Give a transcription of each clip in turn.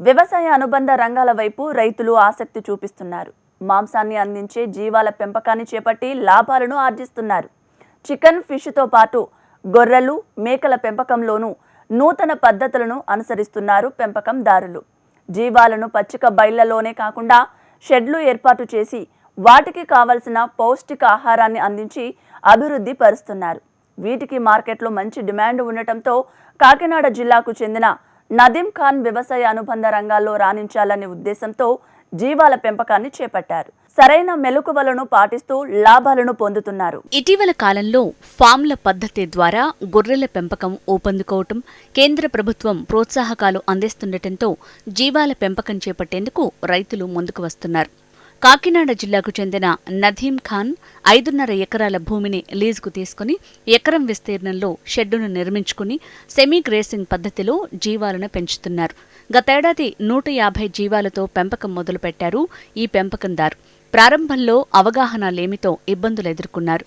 వ్యవసాయ అనుబంధ రంగాల వైపు రైతులు ఆసక్తి చూపిస్తున్నారు. మాంసాన్ని అందించే జీవాల పెంపకాన్ని చేపట్టి లాభాలను ఆర్జిస్తున్నారు. చికెన్ ఫిష్తో పాటు గొర్రెలు మేకల పెంపకంలోనూ నూతన పద్ధతులను అనుసరిస్తున్నారు పెంపకందారులు. జీవాలను పచ్చిక బయళ్ళలోనే కాకుండా షెడ్లు ఏర్పాటు చేసి వాటికి కావలసిన పౌష్టిక ఆహారాన్ని అందించి అభివృద్ధి పరుస్తున్నారు. వీటికి మార్కెట్లో మంచి డిమాండ్ ఉండటంతో కాకినాడ జిల్లాకు చెందిన నదీం ఖాన్ వ్యవసాయ అనుబంధ రంగాల్లో రాణించాలనే ఉద్దేశంతో జీవాల పెంపకాన్ని చేపట్టారు. సరైన మెలకువలను పాటిస్తూ లాభాలను పొందుతున్నారు. ఇటీవల కాలంలో ఫామ్ల పద్ధతి ద్వారా గొర్రెల పెంపకం ఊపందుకోవటం కేంద్ర ప్రభుత్వం ప్రోత్సాహకాలు అందిస్తుండటంతో జీవాల పెంపకం చేపట్టేందుకు రైతులు ముందుకు వస్తున్నారు. కాకినాడ జిల్లాకు చెందిన నదీం ఖాన్ ఐదున్నర ఎకరాల భూమిని లీజుకు తీసుకుని ఎకరం విస్తీర్ణంలో షెడ్డును నిర్మించుకుని సెమీ గ్రేసింగ్ పద్ధతిలో జీవాలను పెంచుతున్నారు. గతేడాది నూట యాభై జీవాలతో పెంపకం మొదలుపెట్టారు ఈ పెంపకందారు. ప్రారంభంలో అవగాహన లేమితో ఇబ్బందులు ఎదుర్కొన్నారు.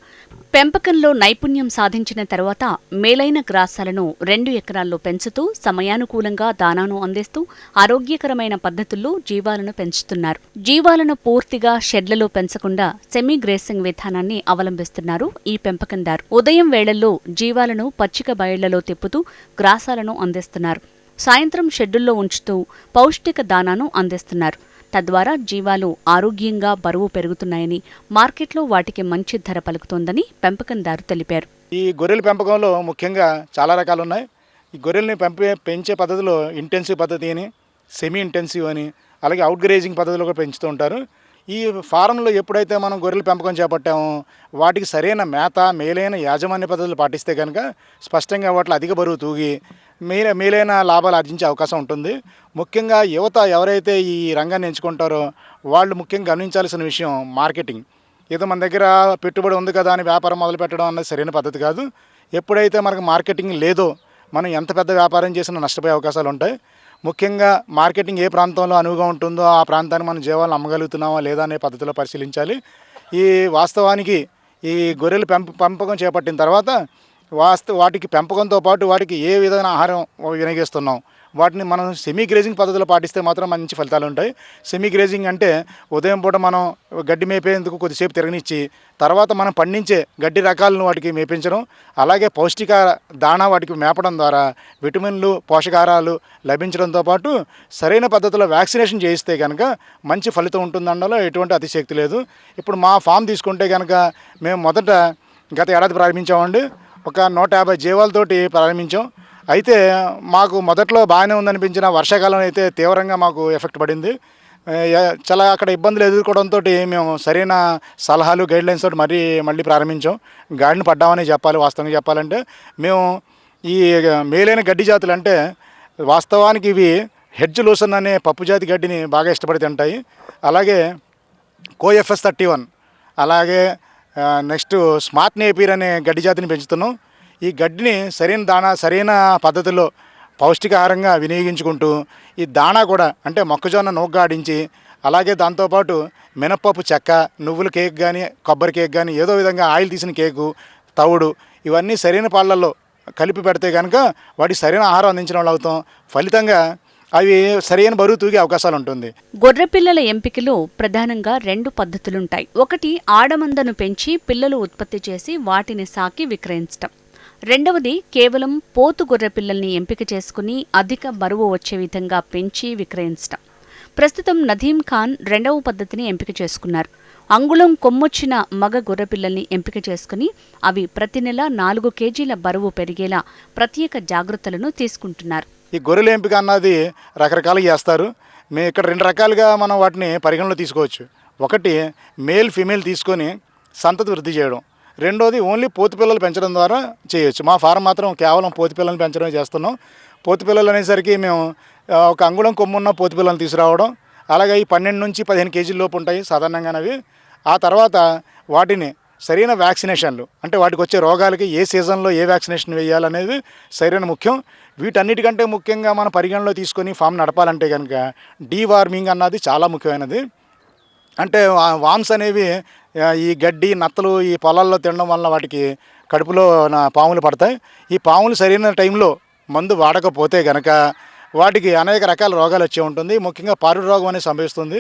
పెంపకంలో నైపుణ్యం సాధించిన తర్వాత మేలైన గ్రాసాలను రెండు ఎకరాల్లో పెంచుతూ సమయానుకూలంగా దానాను అందిస్తూ ఆరోగ్యకరమైన పద్ధతుల్లో జీవాలను పెంచుతున్నారు. జీవాలను పూర్తిగా షెడ్లలో పెంచకుండా సెమీ గ్రేసింగ్ విధానాన్ని అవలంబిస్తున్నారు ఈ పెంపకందారు. ఉదయం వేళల్లో జీవాలను పచ్చిక బయళ్ళలో తిప్పుతూ గ్రాసాలను అందిస్తున్నారు. సాయంత్రం షెడ్డుల్లో ఉంచుతూ పౌష్టిక దానాను అందిస్తున్నారు. తద్వారా జీవాలు ఆరోగ్యంగా బరువు పెరుగుతున్నాయని మార్కెట్లో వాటికి మంచి ధర పలుకుతోందని పెంపకందారు తెలిపారు. ఈ గొర్రెల పెంపకంలో ముఖ్యంగా చాలా రకాలు ఉన్నాయి ఈ గొర్రెల్ని పెంపే పెంచే పద్ధతిలో ఇంటెన్సివ్ పద్ధతి అని సెమీ ఇంటెన్సివ్ అని అలాగే అవుట్ గ్రేజింగ్ పద్ధతిలో కూడా పెంచుతూ ఉంటారు. ఈ ఫారంలో ఎప్పుడైతే మనం గొర్రెల పెంపకం చేపట్టామో వాటికి సరైన మేత మేలైన యాజమాన్య పద్ధతులు పాటిస్తే కనుక స్పష్టంగా వాటిలో అధిక బరువు తూగి మీరే మీలైన లాభాలు ఆర్జించే అవకాశం ఉంటుంది. ముఖ్యంగా యువత ఎవరైతే ఈ రంగాన్ని ఎంచుకుంటారో వాళ్ళు ముఖ్యంగా గమనించాల్సిన విషయం మార్కెటింగ్. ఏదో మన దగ్గర పెట్టుబడి ఉంది కదా అని వ్యాపారం మొదలు పెట్టడం అన్నది సరైన పద్ధతి కాదు. ఎప్పుడైతే మనకు మార్కెటింగ్ లేదో మనం ఎంత పెద్ద వ్యాపారం చేసినా నష్టపోయే అవకాశాలు ఉంటాయి. ముఖ్యంగా మార్కెటింగ్ ఏ ప్రాంతంలో అనువుగా ఉంటుందో ఆ ప్రాంతాన్ని మనం జీవాలను అమ్మగలుగుతున్నామా లేదా అనే పద్ధతిలో పరిశీలించాలి. ఈ వాస్తవానికి ఈ గొర్రెలు పెంప పెంపకం చేపట్టిన తర్వాత వాస్తు వాటికి పెంపకంతో పాటు వాటికి ఏ విధమైన ఆహారం వినియోగిస్తున్నాం? వాటిని మనం సెమీ గ్రేజింగ్ పద్ధతిలో పాటిస్తే మాత్రం మంచి ఫలితాలు ఉంటాయి. సెమీ గ్రేజింగ్ అంటే ఉదయం పూట మనం గడ్డి మేపేందుకు కొద్దిసేపు తిరగనిచ్చి తర్వాత మనం పండించే గడ్డి రకాలను వాటికి మేపించడం అలాగే పౌష్టిక దాణా వాటికి మేపడం ద్వారా విటమిన్లు పోషకాహారాలు లభించడంతో పాటు సరైన పద్ధతిలో వ్యాక్సినేషన్ చేయిస్తే కనుక మంచి ఫలితం ఉంటుందనలో ఎటువంటి అతిశక్తి లేదు. ఇప్పుడు మా ఫామ్ తీసుకుంటే కనుక మేము మొదట గత ఏడాది ప్రారంభించామండి. ఒక నూట యాభై జీవాలతోటి ప్రారంభించాం. అయితే మాకు మొదట్లో బాగానే ఉందనిపించిన వర్షాకాలం అయితే తీవ్రంగా మాకు ఎఫెక్ట్ పడింది. చాలా అక్కడ ఇబ్బందులు ఎదుర్కోవడంతో మేము సరైన సలహాలు గైడ్లైన్స్ తోటి మరీ మళ్ళీ ప్రారంభించాం. గాడిని పడ్డామని చెప్పాలి వాస్తవంగా చెప్పాలంటే మేము ఈ మేలైన గడ్డి జాతులు అంటే వాస్తవానికి ఇవి హెడ్జ్ లూసన్ అనే పప్పు జాతి గడ్డిని బాగా ఇష్టపడి తింటాయి. అలాగే కోఎఫ్ఎస్ థర్టీ వన్ అలాగే నెక్స్ట్ స్మార్ట్ నేపీర్ అనే గడ్డి జాతిని పెంచుతున్నాం. ఈ గడ్డిని సరైన దాణా సరైన పద్ధతిలో పౌష్టికాహారంగా వినియోగించుకుంటూ ఈ దాణా కూడా అంటే మొక్కజొన్న నూగ్గాడించి అలాగే దాంతోపాటు మినప్పప్పు చెక్క నువ్వుల కేక్ కానీ కొబ్బరి కేక్ కానీ ఏదో విధంగా ఆయిల్ తీసిన కేకు తవుడు ఇవన్నీ సరైన పాళ్ళల్లో కలిపి పెడితే కనుక వాటికి సరైన ఆహారం అందించడం వల్ల అవుతాం. ఫలితంగా అవి సరైన బరువు తూగే అవకాశాలు ఉంటుంది. గొర్రె పిల్లల ఎంపికలో ప్రధానంగా రెండు పద్ధతులుంటాయి. ఒకటి ఆడమందను పెంచి పిల్లలు ఉత్పత్తి చేసి వాటిని సాకి విక్రయించటం. రెండవది కేవలం పోతు గొర్రె పిల్లల్ని ఎంపిక చేసుకుని అధిక బరువు వచ్చే విధంగా పెంచి విక్రయించటం. ప్రస్తుతం నదీం ఖాన్ రెండవ పద్ధతిని ఎంపిక చేసుకున్నారు. అంగుళం కొమ్మొచ్చిన మగ గొర్రె పిల్లల్ని ఎంపిక చేసుకుని అవి ప్రతి నెల నాలుగు కేజీల బరువు పెరిగేలా ప్రత్యేక జాగ్రత్తలను తీసుకుంటున్నారు. ఈ గొర్రెల ఎంపిక అన్నది రకరకాలుగా చేస్తారు. మేము ఇక్కడ రెండు రకాలుగా మనం వాటిని పరిగణలో తీసుకోవచ్చు. ఒకటి మేల్ ఫీమేల్ తీసుకొని సంతతి వృద్ధి చేయడం. రెండోది ఓన్లీ పోతు పిల్లలు పెంచడం ద్వారా చేయొచ్చు. మా ఫారం మాత్రం కేవలం పోతు పిల్లల్ని పెంచడమే చేస్తున్నాం. పోతు పిల్లలు అనేసరికి మేము ఒక అంగుళం కొమ్మున్న పోతు పిల్లల్ని తీసుకురావడం. అలాగే ఈ పన్నెండు నుంచి పదిహేను కేజీల లోపు ఉంటాయి సాధారణంగానవి. ఆ తర్వాత వాటిని సరైన వ్యాక్సినేషన్లు అంటే వాటికి వచ్చే రోగాలకి ఏ సీజన్లో ఏ వ్యాక్సినేషన్ వేయాలనేది సరైన ముఖ్యం. వీటన్నిటికంటే ముఖ్యంగా మనం పరిగణలో తీసుకొని ఫామ్ నడపాలంటే కనుక డీవార్మింగ్ అన్నది చాలా ముఖ్యమైనది. అంటే వామ్స్ అనేవి ఈ గడ్డి నత్తలు ఈ పొలాల్లో తినడం వల్ల వాటికి కడుపులో నా పాములు పడతాయి. ఈ పాములు సరైన టైంలో మందు వాడకపోతే కనుక వాటికి అనేక రకాల రోగాలు వచ్చే ఉంటుంది. ముఖ్యంగా పారుడు రోగం అనేది సంభవిస్తుంది.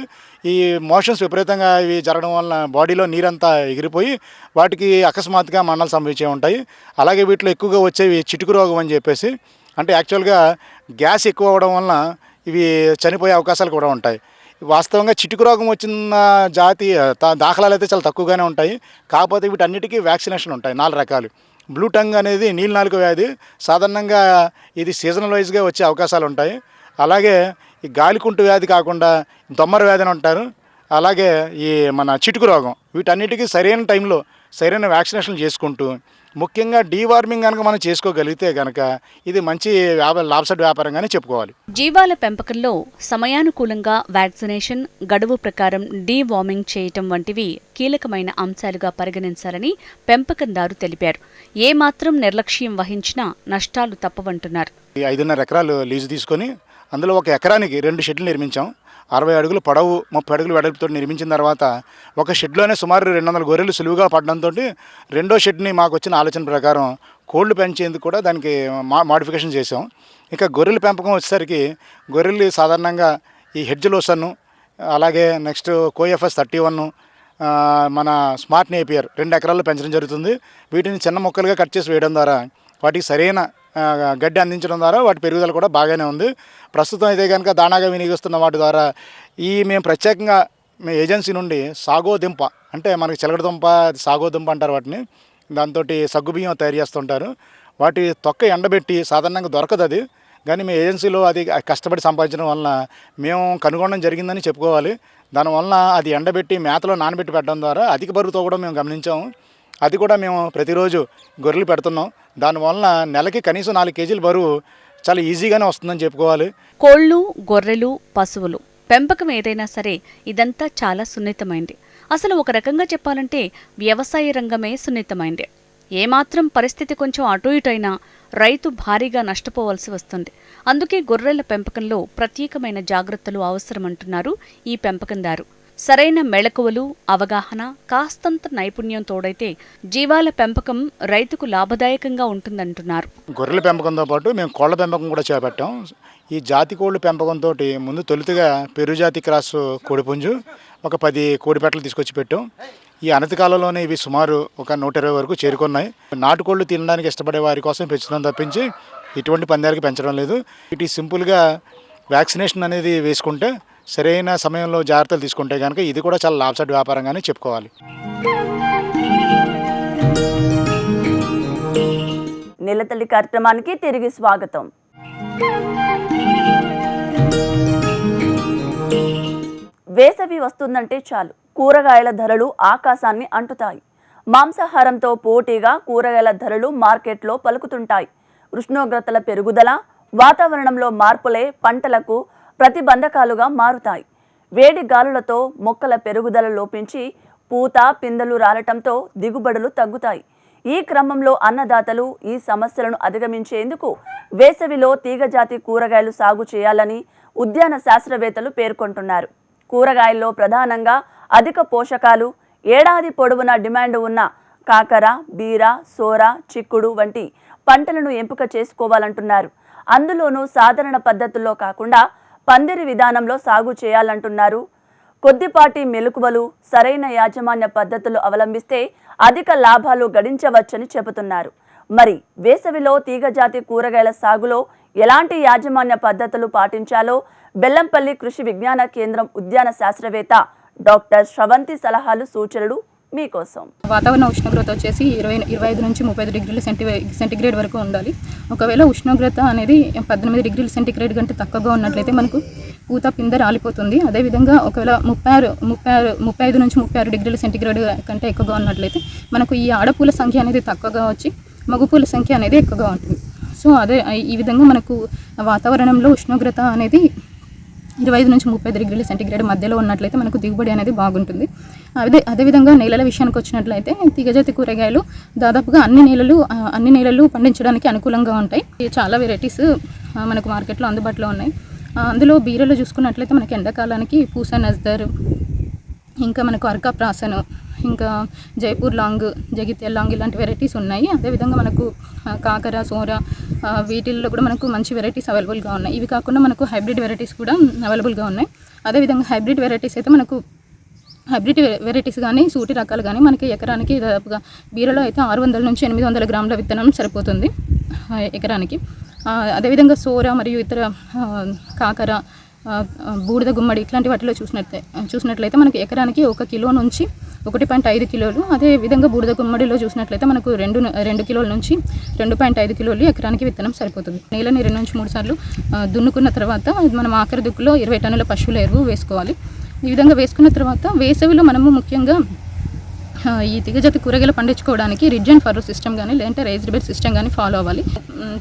ఈ మోషన్స్ విపరీతంగా ఇవి జరగడం వలన బాడీలో నీరంతా ఎగిరిపోయి వాటికి అకస్మాత్తుగా మరణాలు సంభవించే ఉంటాయి. అలాగే వీటిలో ఎక్కువగా వచ్చేవి చిటుకు రోగం అని చెప్పేసి అంటే యాక్చువల్గా గ్యాస్ ఎక్కువ అవ్వడం వలన ఇవి చనిపోయే అవకాశాలు కూడా ఉంటాయి. వాస్తవంగా చిటుకు రోగం వచ్చిన జాతి దాఖలాలు అయితే చాలా తక్కువగానే ఉంటాయి. కాకపోతే వీటన్నిటికీ వ్యాక్సినేషన్ ఉంటాయి నాలుగు రకాలు. బ్లూ టంగ్ అనేది నీళ్ళ నాలుగు వ్యాధి సాధారణంగా ఇది సీజనల్ వైజ్గా వచ్చే అవకాశాలు ఉంటాయి. అలాగే ఈ గాలికుంటు వ్యాధి కాకుండా దొమ్మర వ్యాధి అని ఉంటారు అలాగే ఈ మన చిటుకు రోగం వీటన్నిటికీ సరైన టైంలో సరైన వ్యాక్సినేషన్ చేసుకుంటూ ముఖ్యంగా డీవార్మింగ్ కనుక మనం చేసుకోగలిగితే కనుక ఇది మంచి లాభసాటి వ్యాపారంగానే చెప్పుకోవాలి. జీవాల పెంపకంలో సమయానుకూలంగా వ్యాక్సినేషన్ గడువు ప్రకారం డీవార్మింగ్ చేయటం వంటివి కీలకమైన అంశాలుగా పరిగణించాలని పెంపకందారు తెలిపారు. ఏమాత్రం నిర్లక్ష్యం వహించినా నష్టాలు తప్పవంటున్నారు. ఐదున్నర ఎకరాలు లీజు తీసుకొని అందులో ఒక ఎకరానికి రెండు షెడ్లు నిర్మించాం. అరవై అడుగులు పొడవు ముప్పై అడుగులు వెడల్పుతో నిర్మించిన తర్వాత ఒక షెడ్లోనే సుమారు రెండు వందల గొర్రెలు సులువుగా పడడంతో రెండో షెడ్ని మాకు వచ్చిన ఆలోచన ప్రకారం కోళ్ళు పెంచేందుకు కూడా దానికి మా మాడిఫికేషన్ చేసాం ఇంకా గొర్రెల పెంపకం వచ్చేసరికి గొర్రెలు సాధారణంగా ఈ హెడ్జ్ లోసన్ను అలాగే నెక్స్ట్ కోఎఫ్ఎస్ థర్టీ వన్ మన స్మార్ట్ నేపియర్ రెండు ఎకరాల్లో పెంచడం జరుగుతుంది. వీటిని చిన్న మొక్కలుగా కట్ చేసి వేయడం ద్వారా వాటికి సరైన గడ్డి అందించడం ద్వారా వాటి పెరుగుదల కూడా బాగానే ఉంది. ప్రస్తుతం అయితే కనుక దానాగా వినియోగిస్తున్న వాటి ద్వారా ఈ మేము ప్రత్యేకంగా మీ ఏజెన్సీ నుండి సాగో దింప అంటే మనకి చిలకడ దుంప సాగో దుంప అంటారు వాటిని. దాంతో సగ్గుబియ్యం తయారు చేస్తుంటారు. వాటి తొక్క ఎండబెట్టి సాధారణంగా దొరకదు అది. కానీ మీ ఏజెన్సీలో అది కష్టపడి సంపాదించడం వలన మేము కనుగొనడం జరిగిందని చెప్పుకోవాలి. దానివలన అది ఎండబెట్టి మేతలో నానబెట్టి పెట్టడం ద్వారా అధిక బరువుతో కూడా మేము గమనించాము. అది కూడా మేము ప్రతిరోజు గొర్రెలు పెడుతున్నాం. దానివల్ల నెలకి కనీసం నాలుగు కేజీల బరువు చాలా ఈజీగానే వస్తుందని చెప్పుకోవాలి. కోళ్ళు గొర్రెలు పశువులు పెంపకం ఏదైనా సరే ఇదంతా చాలా సున్నితమైంది. అసలు ఒక రకంగా చెప్పాలంటే వ్యవసాయ రంగమే సున్నితమైంది. ఏమాత్రం పరిస్థితి కొంచెం అటు ఇటు అయినా రైతు భారీగా నష్టపోవాల్సి వస్తుంది. అందుకే గొర్రెల పెంపకంలో ప్రత్యేకమైన జాగ్రత్తలు అవసరమంటున్నారు ఈ పెంపకందారు. సరైన మెళకువలు అవగాహన కాస్తంత నైపుణ్యం తోడైతే జీవాల పెంపకం రైతుకు లాభదాయకంగా ఉంటుందంటున్నారు. గొర్రెల పెంపకంతో పాటు మేము కోళ్ళ పెంపకం కూడా చేపట్టాం. ఈ జాతి కోళ్ళ పెంపకంతో ముందు తొలుతగా పెరుజాతి క్రాస్ కోడిపుంజు ఒక పది కోడిపెట్టలు తీసుకొచ్చి పెట్టాం. ఈ అనతి కాలంలోనే ఇవి సుమారు ఒక నూట ఇరవై వరకు చేరుకున్నాయి. నాటుకోళ్ళు తినడానికి ఇష్టపడే వారి కోసం పెంచడం తప్పించి ఇటువంటి పందాలకి పెంచడం లేదు. ఇటు సింపుల్గా వ్యాక్సినేషన్ అనేది వేసుకుంటే సరైన సమయంలో జాగ్రత్తలు తీసుకుంటే కనుక ఇది కూడా చాలా లాభసాటి వ్యాపారంగానే చెప్పుకోవాలి. నిలతల్లి కార్యక్రమానికి తిరిగి స్వాగతం. వేసవి వస్తుందంటే చాలు. కూరగాయల ధరలు ఆకాశాన్ని అంటుతాయి. మాంసాహారంతో పోటీగా కూరగాయల ధరలు మార్కెట్లో పలుకుతుంటాయి. ఉష్ణోగ్రతల పెరుగుదల వాతావరణంలో మార్పులే పంటలకు ప్రతిబంధకాలుగా మారుతాయి. వేడి గాలులతో మొక్కల పెరుగుదల లోపించి పూత పిందెలు రాలటంతో దిగుబడులు తగ్గుతాయి. ఈ క్రమంలో అన్నదాతలు ఈ సమస్యలను అధిగమించేందుకు వేసవిలో తీగజాతి కూరగాయలు సాగు చేయాలని ఉద్యాన శాస్త్రవేత్తలు పేర్కొంటున్నారు. కూరగాయల్లో ప్రధానంగా అధిక పోషకాలు ఏడాది పొడవునా డిమాండ్ ఉన్న కాకర బీర సోర చిక్కుడు వంటి పంటలను ఎంపిక చేసుకోవాలంటున్నారు. అందులోనూ సాధారణ పద్ధతుల్లో కాకుండా పందిరి విధానంలో సాగు చేయాలంటున్నారు. కొద్దిపాటి మెలకువలు సరైన యాజమాన్య పద్ధతులు అవలంబిస్తే అధిక లాభాలు గడించవచ్చని చెబుతున్నారు. మరి వేసవిలో తీగజాతి కూరగాయల సాగులో ఎలాంటి యాజమాన్య పద్ధతులు పాటించాలో బెల్లంపల్లి కృషి విజ్ఞాన కేంద్రం ఉద్యాన శాస్త్రవేత్త డాక్టర్ శ్రవంతి సలహాలు సూచనలు మీకోసం. వాతావరణ ఉష్ణోగ్రత వచ్చేసి ఇరవై ఇరవై ఐదు నుంచి ముప్పై ఐదు డిగ్రీల సెంటి సెంటిగ్రేడ్ వరకు ఉండాలి. ఒకవేళ ఉష్ణోగ్రత అనేది పద్దెనిమిది డిగ్రీల సెంటిగ్రేడ్ కంటే తక్కువగా ఉన్నట్లయితే మనకు పూత పిందె రాలిపోతుంది. అదేవిధంగా ఒకవేళ ముప్పై ఆరు ముప్పై ఆరు ముప్పై ఐదు నుంచి ముప్పై ఆరు డిగ్రీల సెంటిగ్రేడ్ కంటే ఎక్కువగా ఉన్నట్లయితే మనకు ఈ ఆడపూల సంఖ్య అనేది తక్కువగా వచ్చి మగపూల సంఖ్య అనేది ఎక్కువగా ఉంటుంది. సో అదే ఈ విధంగా మనకు వాతావరణంలో ఉష్ణోగ్రత అనేది ఇరవై ఐదు నుంచి ముప్పై డిగ్రీల సెంటీగ్రేడ్ మధ్యలో ఉన్నట్లయితే మనకు దిగుబడి అనేది బాగుంటుంది. అదే అదేవిధంగా నేలల విషయానికి వచ్చినట్లయితే తీగజాతి కూరగాయలు దాదాపుగా అన్ని నేలలు అన్ని నేలలు పండించడానికి అనుకూలంగా ఉంటాయి. చాలా వెరైటీస్ మనకు మార్కెట్లో అందుబాటులో ఉన్నాయి. అందులో బీరలో చూసుకున్నట్లయితే మనకి ఎండాకాలానికి పూసా నజ్దర్ ఇంకా మనకు అర్కా ప్రాసను ఇంకా జైపూర్ లాంగ్ జగిత్యాల లాంగ్ ఇలాంటి వెరైటీస్ ఉన్నాయి. అదేవిధంగా మనకు కాకర సోర వీటిల్లో కూడా మనకు మంచి వెరైటీస్ అవైలబుల్గా ఉన్నాయి. ఇవి కాకుండా మనకు హైబ్రిడ్ వెరైటీస్ కూడా అవైలబుల్గా ఉన్నాయి. అదేవిధంగా హైబ్రిడ్ వెరైటీస్ అయితే మనకు హైబ్రిడ్ వెరైటీస్ కానీ సూటి రకాలు కానీ మనకి ఎకరానికి దాదాపుగా బీరలో అయితే ఆరు వందల నుంచి ఎనిమిది వందల గ్రాముల విత్తనం సరిపోతుంది ఎకరానికి. అదేవిధంగా సోర మరియు ఇతర కాకర బూడిద గుమ్మడి ఇట్లాంటి వాటిలో చూసినట్లయితే చూసినట్లయితే మనకి ఎకరానికి ఒక కిలో నుంచి ఒకటి పాయింట్ ఐదు కిలోలు. అదే విధంగా బూడిద గుమ్మడిలో చూసినట్లయితే మనకు రెండు రెండు కిలోల నుంచి రెండు పాయింట్ ఐదు కిలోలు ఎకరానికి విత్తనం సరిపోతుంది. నేలని రెండు నుంచి మూడు సార్లు దున్నుకున్న తర్వాత మనం ఆఖరి దుక్కులో ఇరవై టన్నుల పశువుల ఎరువు వేసుకోవాలి. ఈ విధంగా వేసుకున్న తర్వాత వేసవిలో మనము ముఖ్యంగా ఈ దిగజాతి కూరగాయలు పండించుకోవడానికి రిడ్జ్ అండ్ ఫర్రో సిస్టమ్ కానీ లేదంటే రైజ్డ్ బెడ్ సిస్టమ్ కానీ ఫాలో అవ్వాలి.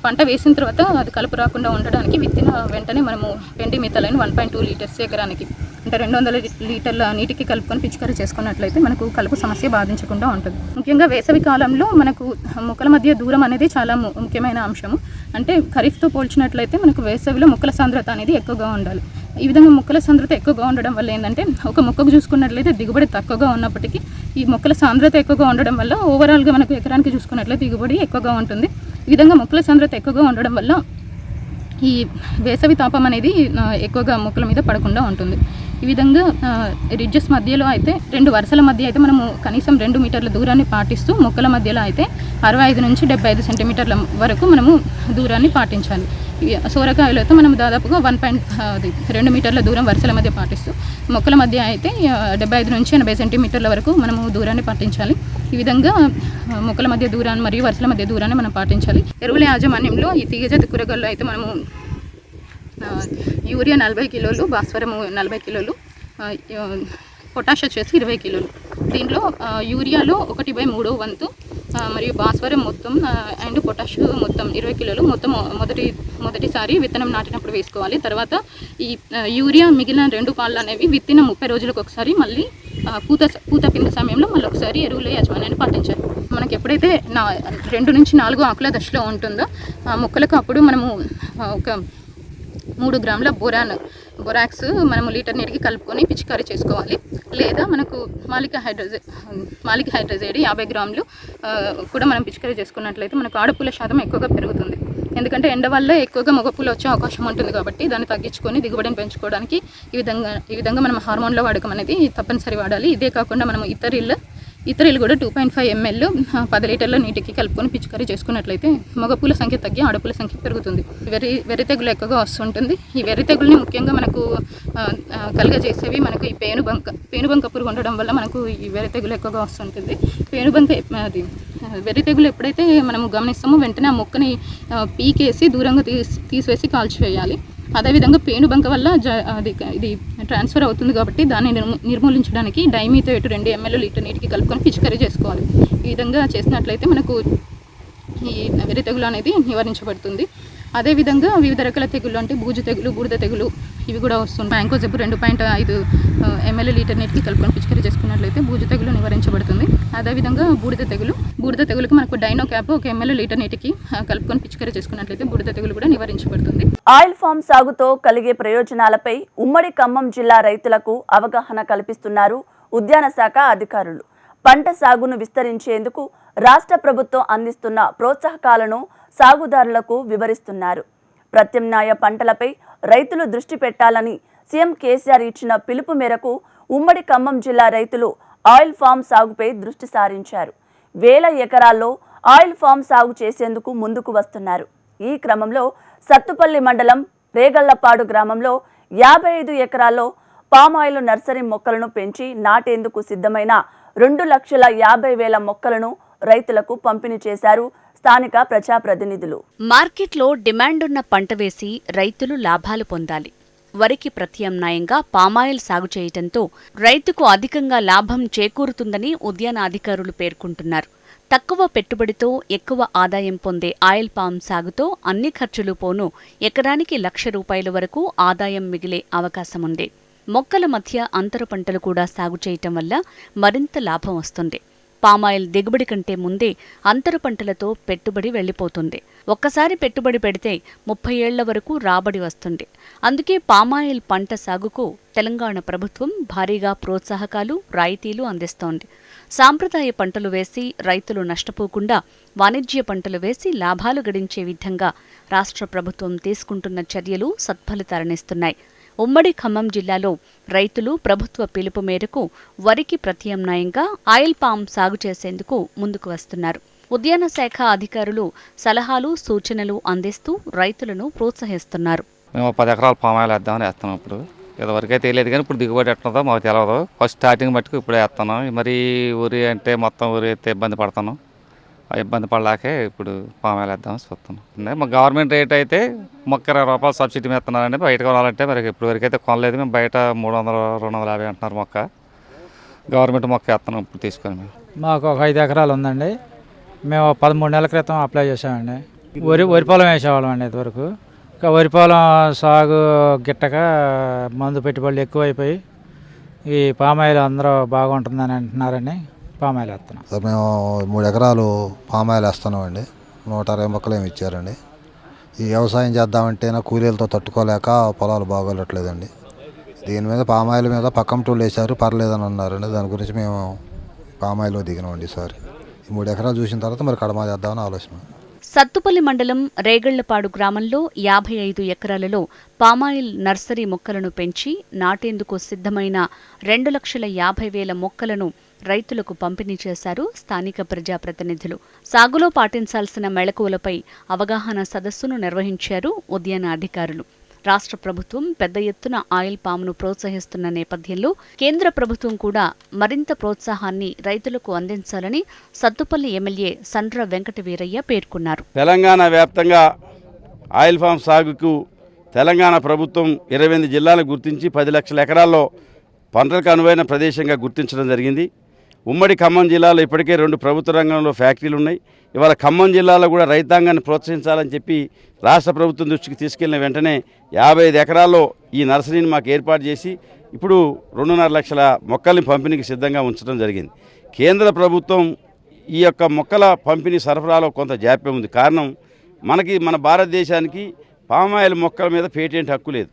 పంట వేసిన తర్వాత అది కలుపు రాకుండా ఉండడానికి విత్తిన వెంటనే మనము పెండి మితలైన వన్ పాయింట్ టూ లీటర్స్ ఎకరానికి అంటే రెండు వందల లీటర్ల నీటికి కలుపుకొని పిచికారీ చేసుకున్నట్లయితే మనకు కలుపు సమస్య బాధించకుండా ఉంటుంది. ముఖ్యంగా వేసవి కాలంలో మనకు మొక్కల మధ్య దూరం అనేది చాలా ము- ముఖ్యమైన అంశము. అంటే ఖరీఫ్తో పోల్చినట్లయితే మనకు వేసవిలో మొక్కల సాంద్రత అనేది ఎక్కువగా ఉండాలి. ఈ విధంగా మొక్కల సాంద్రత ఎక్కువగా ఉండడం వల్ల ఏంటంటే ఒక మొక్కకు చూసుకున్నట్లయితే దిగుబడి తక్కువగా ఉన్నప్పటికీ ఈ మొక్కల సాంద్రత ఎక్కువగా ఉండడం వల్ల ఓవరాల్గా మనకు ఎకరానికి చూసుకున్నట్లయితే దిగుబడి ఎక్కువగా ఉంటుంది. ఈ విధంగా మొక్కల సాంద్రత ఎక్కువగా ఉండడం వల్ల ఈ వేసవి తాపం అనేది ఎక్కువగా మొక్కల మీద పడకుండా ఉంటుంది. ఈ విధంగా రిడ్జెస్ మధ్యలో అయితే రెండు వరుసల మధ్య అయితే మనము కనీసం రెండు మీటర్ల దూరాన్ని పాటిస్తూ మొక్కల మధ్యలో అయితే అరవై ఐదు నుంచి డెబ్బై ఐదు సెంటీమీటర్ల వరకు మనము దూరాన్ని పాటించాలి. ఈ సోరకాయలు అయితే మనం దాదాపుగా వన్ పాయింట్ అది రెండు మీటర్ల దూరం వరుసల మధ్య పాటిస్తూ మొక్కల మధ్య అయితే డెబ్బై ఐదు నుంచి ఎనభై సెంటీమీటర్ల వరకు మనము దూరాన్ని పాటించాలి. ఈ విధంగా మొక్కల మధ్య దూరాన్ని మరియు వరుసల మధ్య దూరాన్ని మనం పాటించాలి. ఎరువుల యాజమాన్యంలో ఈ తీగజాతి కూరగాయలు అయితే మనము యూరియా నలభై కిలోలు భాస్వరము నలభై కిలోలు ఆ, పొటాష్ వచ్చేసి ఇరవై కిలోలు. దీంట్లో యూరియాలో ఒకటి బై మూడో వంతు మరియు భాస్వరం మొత్తం అండ్ పొటాష్ మొత్తం ఇరవై కిలోలు మొత్తం మొదటి మొదటిసారి విత్తనం నాటినప్పుడు వేసుకోవాలి. తర్వాత ఈ యూరియా మిగిలిన రెండు పాళ్ళు అనేవి విత్తిన ముప్పై రోజులకు ఒకసారి మళ్ళీ పూత పూత పిండి సమయంలో మళ్ళీ ఒకసారి ఎరువుల యాజమాన్యాన్ని పాటించాలి. మనకి ఎప్పుడైతే నా రెండు నుంచి నాలుగు ఆకుల దశలో ఉంటుందో ఆ మొక్కలకు అప్పుడు మనము ఒక మూడు గ్రాముల బొరాన్ బొరాక్స్ మనము లీటర్ నీటికి కలుపుకొని పిచికారీ చేసుకోవాలి. లేదా మనకు మాలిక హైడ్రోజే మాలిక హైడ్రోజైడ్ యాభై గ్రాములు కూడా మనం పిచికారీ చేసుకున్నట్లయితే మనకు ఆడపూల శాతం ఎక్కువగా పెరుగుతుంది. ఎందుకంటే ఎండ వల్ల ఎక్కువగా మగపూలు వచ్చే అవకాశం ఉంటుంది కాబట్టి దాన్ని తగ్గించుకొని దిగుబడిని పెంచుకోవడానికి ఈ విధంగా ఈ విధంగా మనం హార్మోన్ల వాడకం అనేది తప్పనిసరి వాడాలి. ఇదే కాకుండా మనం ఇతరుల ఇతరులు కూడా టూ పాయింట్ ఫైవ్ ఎంఎల్ పది లీటర్ల నీటికి కలుపుకొని పిచికారీ చేసుకున్నట్లయితే మగపూల సంఖ్య తగ్గి ఆడపూల సంఖ్య పెరుగుతుంది. వెర్రి వెర్రి తెగులు ఎక్కువగా వస్తుంటుంది. ఈ వెర్రి తెగుల్ని ముఖ్యంగా మనకు కలుగజేసేవి మనకు ఈ పేనుబంక పేనుబంక పురుగు ఉండడం వల్ల మనకు ఈ వెర్రి తెగులు ఎక్కువగా వస్తుంటుంది. పేనుబంక అది వెర్రి తెగులు ఎప్పుడైతే మనము గమనిస్తామో వెంటనే ఆ మొక్కని పీకేసి దూరంగా తీసి తీసివేసి కాల్చివేయాలి. అదేవిధంగా పేనుబంక వల్ల జ అది ఇది ట్రాన్స్ఫర్ అవుతుంది కాబట్టి దాన్ని నిర్మూ- నిర్మూలించడానికి డైమీతో ఇటు రెండు ఎంఎల్ లీటర్ నీటికి కలుపుకొని పిచికారీ చేసుకోవాలి. ఈ విధంగా చేసినట్లయితే మనకు ఈ వెర్రి తెగులు అనేది నివారించబడుతుంది. అదేవిధంగా వివిధ రకాల తెగులు అంటే బూజు తెగులు బూడిద తెగులు ఇవి కూడా వస్తుంది బ్యాంకో జబ్బు రెండు పాయింట్ ఐదు ఎంఎల్ లీటర్ నీటికి కలుపుకొని పిచికారీ చేసుకున్నట్లయితే బూజు తెగులు నివారించబడుతుంది. అదేవిధంగా బూడిద తెగులు బూడిద తెగులకు మనకు డైనో క్యాప్ ఒక ఎంఎల్ లీటర్ నీటికి కలుపుకొని పిచికారీ చేసుకున్నట్లయితే బూడిద తెగులు కూడా నివారించబడుతుంది. ఆయిల్ ఫామ్ సాగుతో కలిగే ప్రయోజనాలపై ఉమ్మడి ఖమ్మం జిల్లా రైతులకు అవగాహన కల్పిస్తున్నారు ఉద్యాన శాఖ అధికారులు. పంట సాగును విస్తరించేందుకు రాష్ట్ర ప్రభుత్వం అందిస్తున్న ప్రోత్సాహకాలను సాగుదారులకు వివరిస్తున్నారు. ప్రత్యామ్నాయ పంటలపై రైతులు దృష్టి పెట్టాలని సీఎం కేసీఆర్ ఇచ్చిన పిలుపు మేరకు ఉమ్మడి ఖమ్మం జిల్లా రైతులు ఆయిల్ ఫామ్ సాగుపై దృష్టి సారించారు. వేల ఎకరాల్లో ఆయిల్ ఫామ్ సాగు చేసేందుకు ముందుకు వస్తున్నారు. ఈ క్రమంలో సత్తుపల్లి మండలం రేగళ్ళపాడు గ్రామంలో యాభై ఐదు ఎకరాల్లో పామాయిల్ నర్సరీ మొక్కలను పెంచి నాటేందుకు సిద్ధమైన రెండు లక్షల యాభై వేల మొక్కలను రైతులకు పంపిణీ చేశారు స్థానిక ప్రజాప్రతినిధులు. మార్కెట్లో డిమాండున్న పంట వేసి రైతులు లాభాలు పొందాలి. వరికి ప్రత్యామ్నాయంగా పామాయిల్ సాగు చేయటంతో రైతుకు అధికంగా లాభం చేకూరుతుందని ఉద్యాన అధికారులు పేర్కొంటున్నారు. తక్కువ పెట్టుబడితో ఎక్కువ ఆదాయం పొందే ఆయిల్ పామ్ సాగుతో అన్ని ఖర్చులు పోను ఎకరానికి లక్ష రూపాయల వరకు ఆదాయం మిగిలే అవకాశముంది. మొక్కల మధ్య అంతర పంటలు కూడా సాగు చేయటం వల్ల మరింత లాభం వస్తుంది. పామాయిల్ దిగుబడి కంటే ముందే అంతర పంటలతో పెట్టుబడి వెళ్ళిపోతుంది. ఒక్కసారి పెట్టుబడి పెడితే ముప్పై ఏళ్ళ వరకు రాబడి వస్తుంది. అందుకే పామాయిల్ పంట సాగుకు తెలంగాణ ప్రభుత్వం భారీగా ప్రోత్సాహకాలు రాయితీలు అందిస్తోంది. సాంప్రదాయ పంటలు వేసి రైతులు నష్టపోకుండా వాణిజ్య పంటలు వేసి లాభాలు గడించే విధంగా రాష్ట్ర ప్రభుత్వం తీసుకుంటున్న చర్యలు సత్ఫలితాలనిస్తున్నాయి. ఉమ్మడి ఖమ్మం జిల్లాలో రైతులు ప్రభుత్వ పిలుపు మేరకు వరికి ప్రత్యామ్నాయంగా ఆయిల్ పామ్ సాగు చేసేందుకు ముందుకు వస్తున్నారు. ఉద్యాన శాఖ అధికారులు సలహాలు సూచనలు అందిస్తూ రైతులను ప్రోత్సహిస్తున్నారు. మేము పది ఎకరాల పామ్ ఆయిల్ వేద్దామని వేస్తున్నాం ఇప్పుడు. ఇదివరకే తెలియదు కానీ ఇప్పుడు దిగుబడి ఎట్లుందో మాకు తెలియదు ఫస్ట్ స్టార్టింగ్ మట్టుకు ఇప్పుడే వేస్తున్నాం. మరి ఊరి అంటే మొత్తం ఊరి అయితే ఇబ్బంది పడుతున్నాం. ఇబ్బంది పడలేకే ఇప్పుడు పామాయిల్ వేద్దామని చూస్తున్నాం. మా గవర్నమెంట్ రేట్ అయితే మొక్క ఇరవై రూపాయలు సబ్సిడీ మీద ఇస్తున్నారండి. బయట కొనాలంటే మరి ఇప్పుడు వరకు అయితే కొనలేదు. మేము బయట మూడు వందల రెండు వందల యాభై అంటున్నారు మొక్క. గవర్నమెంట్ మొక్క వేస్తున్నాం ఇప్పుడు తీసుకొని మేము. మాకు ఒక ఐదు ఎకరాలు ఉందండి. మేము పదమూడు నెలల క్రితం అప్లై చేసామండి వరి వరి పొలం వేసేవాళ్ళం అండి ఇదివరకు. ఇంకా వరి పొలం సాగు గిట్టక మందు పెట్టుబడులు ఎక్కువైపోయి ఈ పామాయిల్ అందరూ బాగుంటుందని అంటున్నారని పామాయిల్ వేస్తున్నాం. సార్ మేము మూడు ఎకరాలు పామాయిల్ వేస్తున్నామండి. నూట అరవై మొక్కలు ఏమి ఇచ్చారండి. ఈ వ్యవసాయం చేద్దామంటేనా కూలీలతో తట్టుకోలేక పొలాలు బాగోలేట్లేదండి. దీని మీద పామాయిల్ మీద పక్కన టూలు వేశారు పర్లేదని అన్నారండి. దాని గురించి మేము పామాయిల్లో దిగినామండి ఈసారి ఈ మూడు ఎకరాలు చూసిన తర్వాత మరి కడమా చేద్దామని ఆలోచన. సత్తుపల్లి మండలం రేగళ్ళపాడు గ్రామంలో యాభై ఐదు ఎకరాలలో పామాయిల్ నర్సరీ మొక్కలను పెంచి నాటేందుకు సిద్ధమైన రెండు లక్షల యాభై వేల మొక్కలను రైతులకు పంపిణీ చేశారు స్థానిక ప్రజాప్రతినిధులు. సాగులో పాటించాల్సిన మెళకువలపై అవగాహన సదస్సును నిర్వహించారు ఉద్యాన అధికారులు. రాష్ట్ర ప్రభుత్వం పెద్ద ఎత్తున ఆయిల్ పామును ప్రోత్సహిస్తున్న నేపథ్యంలో కేంద్ర ప్రభుత్వం కూడా మరింత ప్రోత్సాహాన్ని రైతులకు అందించాలని సత్తుపల్లి ఎమ్మెల్యే సండ్ర వెంకట వీరయ్య పేర్కొన్నారు. తెలంగాణ వ్యాప్తంగా ఆయిల్ ఫామ్ సాగుకు తెలంగాణ ప్రభుత్వం ఇరవై ఎనిమిది జిల్లాలను గుర్తించి పది లక్షల ఎకరాల్లో పంటలకు అనువైన ప్రదేశంగా గుర్తించడం జరిగింది. ఉమ్మడి ఖమ్మం జిల్లాలో ఇప్పటికే రెండు ప్రభుత్వ రంగంలో ఫ్యాక్టరీలు ఉన్నాయి. ఇవాళ ఖమ్మం జిల్లాలో కూడా రైతాంగాన్ని ప్రోత్సహించాలని చెప్పి రాష్ట్ర ప్రభుత్వం దృష్టికి తీసుకెళ్ళిన వెంటనే యాభై ఐదు ఎకరాల్లో ఈ నర్సరీని మాకు ఏర్పాటు చేసి ఇప్పుడు రెండున్నర లక్షల మొక్కల్ని పంపిణీకి సిద్ధంగా ఉంచడం జరిగింది. కేంద్ర ప్రభుత్వం ఈ యొక్క మొక్కల పంపిణీ సరఫరాలో కొంత జాప్యం ఉంది. కారణం మనకి మన భారతదేశానికి పామాయిల్ మొక్కల మీద పేటెంట్ హక్కు లేదు.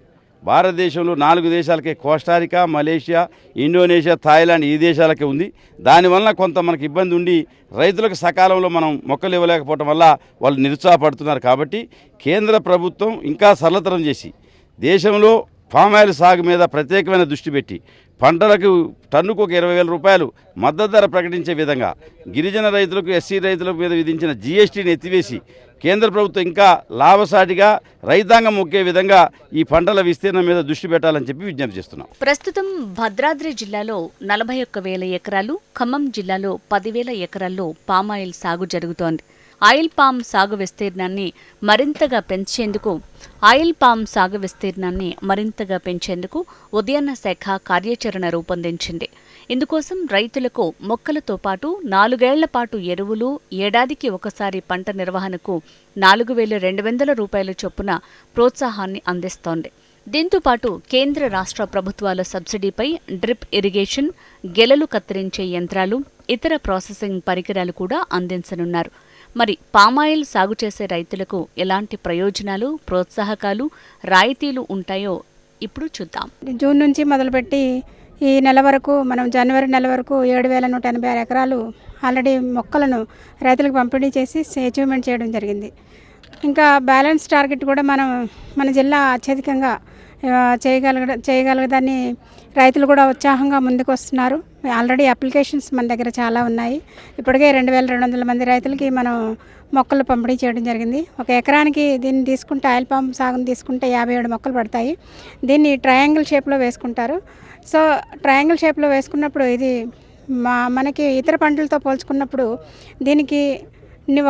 భారతదేశంలో నాలుగు దేశాలకే Costa Rica Malaysia Indonesia Thailand ఈ దేశాలకే ఉంది. దానివల్ల కొంత మనకి ఇబ్బంది ఉండి రైతులకు సకాలంలో మనం మొక్కలు ఇవ్వలేకపోవటం వల్ల వాళ్ళు నిరుత్సాహపడుతున్నారు కాబట్టి కేంద్ర ప్రభుత్వం ఇంకా సరళతరం చేసి దేశంలో పామాయిల్ సాగు మీద ప్రత్యేకమైన దృష్టి పెట్టి పంటలకు టన్నుకు ఒక ఇరవై వేల రూపాయలు మద్దతు ధర ప్రకటించే విధంగా గిరిజన రైతులకు ఎస్సీ రైతుల మీద విధించిన జీఎస్టీని ఎత్తివేసి కేంద్ర ప్రభుత్వం ఇంకా లాభసాటిగా రైతాంగం మొక్కే విధంగా ఈ పంటల విస్తీర్ణం మీద దృష్టి పెట్టాలని చెప్పి విజ్ఞప్తి చేస్తున్నాం. ప్రస్తుతం భద్రాద్రి జిల్లాలో నలభై ఒక్క వేల ఎకరాలు ఖమ్మం జిల్లాలో పదివేల ఎకరాల్లో పామాయిల్ సాగు జరుగుతోంది. ఆయిల్ పామ్ సాగు విస్తీర్ణాన్ని మరింతగా పెంచేందుకు ఆయిల్ పామ్ సాగు విస్తీర్ణాన్ని మరింతగా పెంచేందుకు ఉదయాన్న శాఖ కార్యాచరణ రూపొందించింది. ఇందుకోసం రైతులకు మొక్కలతో పాటు నాలుగేళ్ళ పాటు ఎరువులు ఏడాదికి ఒకసారి పంట నిర్వహణకు నాలుగు వేల రెండు వందల రూపాయల చొప్పున ప్రోత్సాహాన్ని అందిస్తోంది. దీంతో పాటు కేంద్ర రాష్ట్ర ప్రభుత్వాల సబ్సిడీపై డ్రిప్ ఇరిగేషన్ గెలలు కత్తిరించే యంత్రాలు ఇతర ప్రాసెసింగ్ పరికరాలు కూడా అందించనున్నారు. మరి పామాయిల్ సాగు చేసే రైతులకు ఎలాంటి ప్రయోజనాలు ప్రోత్సాహకాలు రాయితీలు ఉంటాయో ఇప్పుడు చూద్దాం. జూన్ నుంచి మొదలుపెట్టి ఈ నెల వరకు మనం జనవరి నెల వరకు ఏడు వేల నూట ఎనభై ఆరు ఎకరాలు ఆల్రెడీ మొక్కలను రైతులకు పంపిణీ చేసి అచీవ్మెంట్ చేయడం జరిగింది. ఇంకా బ్యాలెన్స్ టార్గెట్ కూడా మనం మన జిల్లా అత్యధికంగా చేయగలగ చేయగలగదని రైతులు కూడా ఉత్సాహంగా ముందుకు వస్తున్నారు ఆల్రెడీ అప్లికేషన్స్ మన దగ్గర చాలా ఉన్నాయి. ఇప్పటికే రెండు వేల రెండు వందల మంది రైతులకి మనం మొక్కలు పంపిణీ చేయడం జరిగింది. ఒక ఎకరానికి దీన్ని తీసుకుంటే ఆయిల్ పామ్ సాగుని తీసుకుంటే యాభై ఏడు మొక్కలు పడతాయి. దీన్ని ట్రయాంగిల్ షేప్లో వేసుకుంటారు. సో ట్రయాంగిల్ షేప్లో వేసుకున్నప్పుడు ఇది మా మనకి ఇతర పంటలతో పోల్చుకున్నప్పుడు దీనికి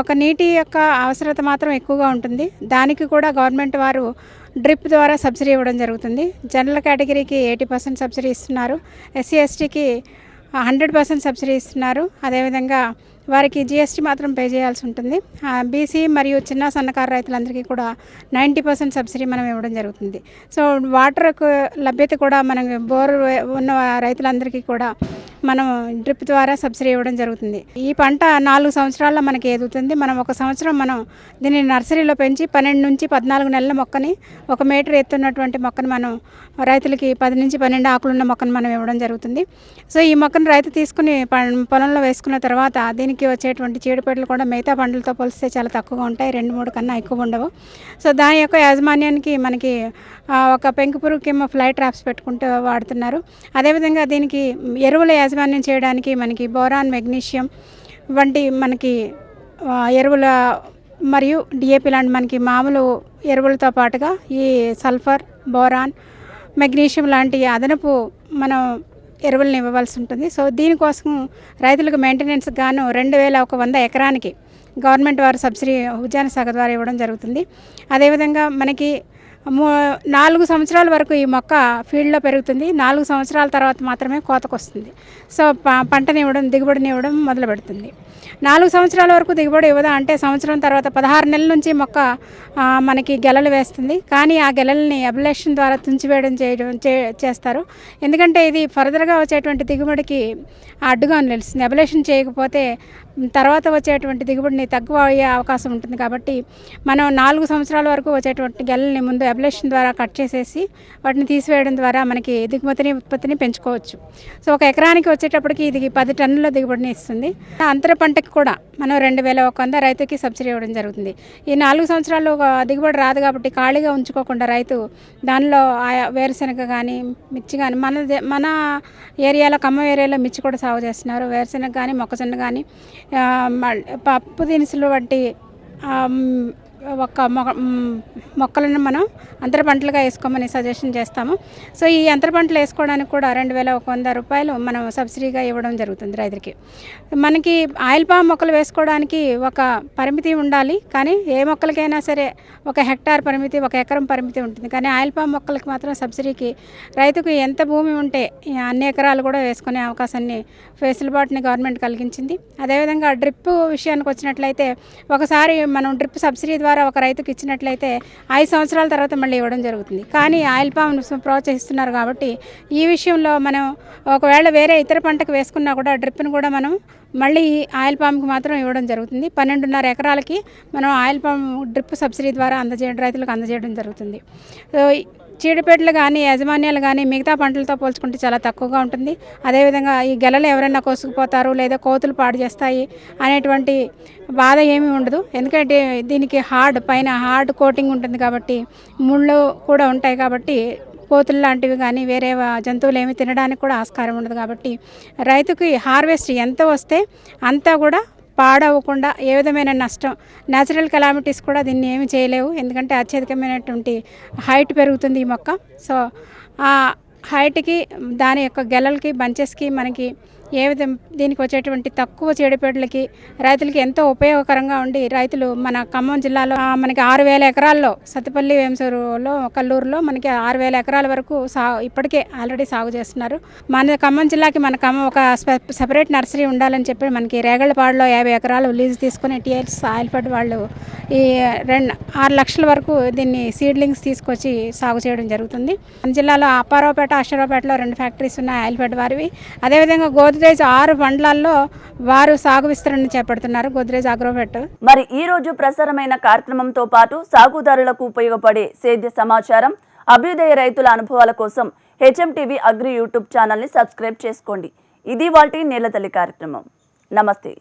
ఒక నీటి యొక్క అవసరత మాత్రం ఎక్కువగా ఉంటుంది. దానికి కూడా గవర్నమెంట్ వారు డ్రిప్ ద్వారా సబ్సిడీ ఇవ్వడం జరుగుతుంది. జనరల్ కేటగిరీకి ఎయిటీ పర్సెంట్ సబ్సిడీ ఇస్తున్నారు. ఎస్సీ ఎస్టీకి హండ్రెడ్ పర్సెంట్ సబ్సిడీ ఇస్తున్నారు. అదేవిధంగా వారికి జిఎస్టీ మాత్రం పే చేయాల్సి ఉంటుంది. బీసీ మరియు చిన్న సన్నకారు రైతులందరికీ కూడా నైంటీ పర్సెంట్ సబ్సిడీ మనం ఇవ్వడం జరుగుతుంది. సో వాటర్ లభ్యత కూడా మనం బోర్ ఉన్న రైతులందరికీ కూడా మనం డ్రిప్ ద్వారా సబ్సిడీ ఇవ్వడం జరుగుతుంది. ఈ పంట నాలుగు సంవత్సరాల్లో మనకి ఎదుగుతుంది. మనం ఒక సంవత్సరం మనం దీన్ని నర్సరీలో పెంచి పన్నెండు నుంచి పద్నాలుగు నెలల మొక్కని ఒక మీటర్ ఎత్తున్నటువంటి మొక్కను మనం రైతులకి పది నుంచి పన్నెండు ఆకులున్న మొక్కను మనం ఇవ్వడం జరుగుతుంది. సో ఈ మొక్కను రైతు తీసుకుని పొలంలో వేసుకున్న తర్వాత దీనికి వచ్చేటువంటి చీడపీడలు కూడా మిగతా పండ్లతో పోలిస్తే చాలా తక్కువగా ఉంటాయి. రెండు మూడు కన్నా ఎక్కువ ఉండవు. సో దాని యొక్క యాజమాన్యానికి మనకి ఒక పెంకు పురుగుకేమో ఫ్లై ట్రాప్స్ పెట్టుకుంటూ వాడుతున్నారు. అదేవిధంగా దీనికి ఎరువుల యాజమాన్యం చేయడానికి మనకి బోరాన్ మెగ్నీషియం వంటి మనకి ఎరువుల మరియు డిఏపి లాంటి మనకి మామూలు ఎరువులతో పాటుగా ఈ సల్ఫర్ బోరాన్ మెగ్నీషియం లాంటి అదనపు మనం ఎరువులను ఇవ్వవలసి ఉంటుంది. సో దీనికోసం రైతులకు మెయింటెనెన్స్ గాను రెండు వేల ఒక వంద ఎకరానికి గవర్నమెంట్ వారు సబ్సిడీ ఉద్యాన శాఖ ద్వారా ఇవ్వడం జరుగుతుంది. అదేవిధంగా మనకి నాలుగు సంవత్సరాల వరకు ఈ మొక్క ఫీల్డ్లో పెరుగుతుంది. నాలుగు సంవత్సరాల తర్వాత మాత్రమే కోతకు వస్తుంది సో ప పంటని ఇవ్వడం దిగుబడిని ఇవ్వడం మొదలు పెడుతుంది నాలుగు సంవత్సరాల వరకు దిగుబడి ఇవ్వదా అంటే సంవత్సరం తర్వాత పదహారు నెలల నుంచి మొక్క మనకి గెలలు వేస్తుంది. కానీ ఆ గెలల్ని అబ్లేషన్ ద్వారా తుంచివేయడం చేయడం చే చేస్తారు. ఎందుకంటే ఇది ఫర్దర్గా వచ్చేటువంటి దిగుబడికి అడ్డుగా నిలుస్తుంది అబ్లేషన్ చేయకపోతే తర్వాత వచ్చేటువంటి దిగుబడిని తక్కువ అయ్యే అవకాశం ఉంటుంది. కాబట్టి మనం నాలుగు సంవత్సరాల వరకు వచ్చేటువంటి గెలని ముందు అబిలేషన్ ద్వారా కట్ చేసేసి వాటిని తీసివేయడం ద్వారా మనకి దిగుమతిని ఉత్పత్తిని పెంచుకోవచ్చు. సో ఒక ఎకరానికి వచ్చేటప్పటికి ఇది పది టన్నుల దిగుబడిని ఇస్తుంది. అంతర పంటకి కూడా మనం రెండు వేల ఒక వంద రైతుకి సబ్సిడీ ఇవ్వడం జరుగుతుంది. ఈ నాలుగు సంవత్సరాలు దిగుబడి రాదు కాబట్టి ఖాళీగా ఉంచుకోకుండా రైతు దానిలో ఆయా వేరుశనగ కానీ మిర్చి కానీ మన మన ఏరియాలో ఖమ్మం ఏరియాలో మిర్చి కూడా సాగు చేస్తున్నారు. వేరుశనగ కానీ మొక్కజొన్న కానీ పప్పు దినుసులు వంటి ఒక మొక్కలను మనం అంతర పంటలుగా వేసుకోమని సజెషన్ చేస్తాము. సో ఈ అంతర పంటలు వేసుకోవడానికి కూడా రెండు వేల ఒక వంద రూపాయలు మనం సబ్సిడీగా ఇవ్వడం జరుగుతుంది రైతులకి. మనకి ఆయిల్ పామ్ మొక్కలు వేసుకోవడానికి ఒక పరిమితి ఉండాలి కానీ ఏ మొక్కలకైనా సరే ఒక హెక్టార్ పరిమితి ఒక ఎకరం పరిమితి ఉంటుంది. కానీ ఆయిల్ పామ్ మొక్కలకి మాత్రం సబ్సిడీకి రైతుకు ఎంత భూమి ఉంటే అన్ని ఎకరాలు కూడా వేసుకునే అవకాశాన్ని ఫెసిలిబాటుని గవర్నమెంట్ కలిగించింది. అదేవిధంగా డ్రిప్ విషయానికి వచ్చినట్లయితే ఒకసారి మనం డ్రిప్ సబ్సిడీ ద్వారా ఒక రైతుకు ఇచ్చినట్లయితే ఐదు సంవత్సరాల తర్వాత మళ్ళీ ఇవ్వడం జరుగుతుంది. కానీ ఆయిల్ పామ్ ప్రోత్సహిస్తున్నారు కాబట్టి ఈ విషయంలో మనం ఒకవేళ వేరే ఇతర పంటకు వేసుకున్నా కూడా డ్రిప్ను కూడా మనం మళ్ళీ ఆయిల్ పామ్కి మాత్రం ఇవ్వడం జరుగుతుంది. పన్నెండున్నర ఎకరాలకి మనం ఆయిల్ పామ్ డ్రిప్ సబ్సిడీ ద్వారా అందజేయడం రైతులకు అందజేయడం జరుగుతుంది. చీడపేటలు చీడపీడలు కానీ యాజమాన్యాలు కానీ మిగతా పంటలతో పోల్చుకుంటే చాలా తక్కువగా ఉంటుంది. అదేవిధంగా ఈ గెలలు ఎవరైనా కోసుకుపోతారు లేదా కోతులు పాడు చేస్తాయి అనేటువంటి బాధ ఏమీ ఉండదు. ఎందుకంటే దీనికి హార్డ్ పైన హార్డ్ కోటింగ్ ఉంటుంది కాబట్టి ముళ్ళు కూడా ఉంటాయి కాబట్టి కోతులు లాంటివి కానీ వేరే జంతువులు ఏమి తినడానికి కూడా ఆస్కారం ఉండదు కాబట్టి రైతుకి హార్వెస్ట్ ఎంత వస్తే అంతా కూడా పాడవకుండా ఏ విధమైన నష్టం న్యాచురల్ కెలామిటీస్ కూడా దీన్ని ఏమి చేయలేవు. ఎందుకంటే అత్యధికమైనటువంటి హైట్ పెరుగుతుంది ఈ మొక్క. సో ఆ హైట్కి దాని యొక్క గెలలకి బంచెస్కి మనకి ఏ విధం దీనికి వచ్చేటువంటి తక్కువ చీడపీడలకి రైతులకి ఎంతో ఉపయోగకరంగా ఉండి రైతులు మన ఖమ్మం జిల్లాలో మనకి ఆరు వేల ఎకరాల్లో సత్తుపల్లి వేంసూరులో కల్లూరులో మనకి ఆరు వేల ఎకరాల వరకు సా ఇప్పటికే ఆల్రెడీ సాగు చేస్తున్నారు. మన ఖమ్మం జిల్లాకి మన ఖమ్మం ఒక సెపరేట్ నర్సరీ ఉండాలని చెప్పి మనకి రేగళ్ళపాడులో యాభై ఎకరాలు లీజు తీసుకుని టీఎల్స్ ఆయిల్ వాళ్ళు ఈ రెండు ఆరు లక్షల వరకు దీన్ని సీడ్లింగ్స్ తీసుకొచ్చి సాగు చేయడం జరుగుతుంది. మన జిల్లాలో అప్పారావుపేట అశ్వరావుపేటలో రెండు ఫ్యాక్టరీస్ ఉన్నాయి ఆయిల్పేట వారివి. అదేవిధంగా గోద్రేజ్ ఆరు మండలాల్లో వారు సాగు విస్తరణ చేపడుతున్నారు. గోద్రేజ్ అగ్రోవెట్ మరి ఈ రోజు ప్రసారమైన కార్యక్రమంతో పాటు సాగుదారులకు ఉపయోగపడే సేద్య సమాచారం అభ్యుదయ రైతుల అనుభవాల కోసం హెచ్ఎంటీవీ అగ్రి యూట్యూబ్ ఛానల్ని సబ్స్క్రైబ్ చేసుకోండి. ఇది వాటి నేలతల్లి కార్యక్రమం. నమస్తే.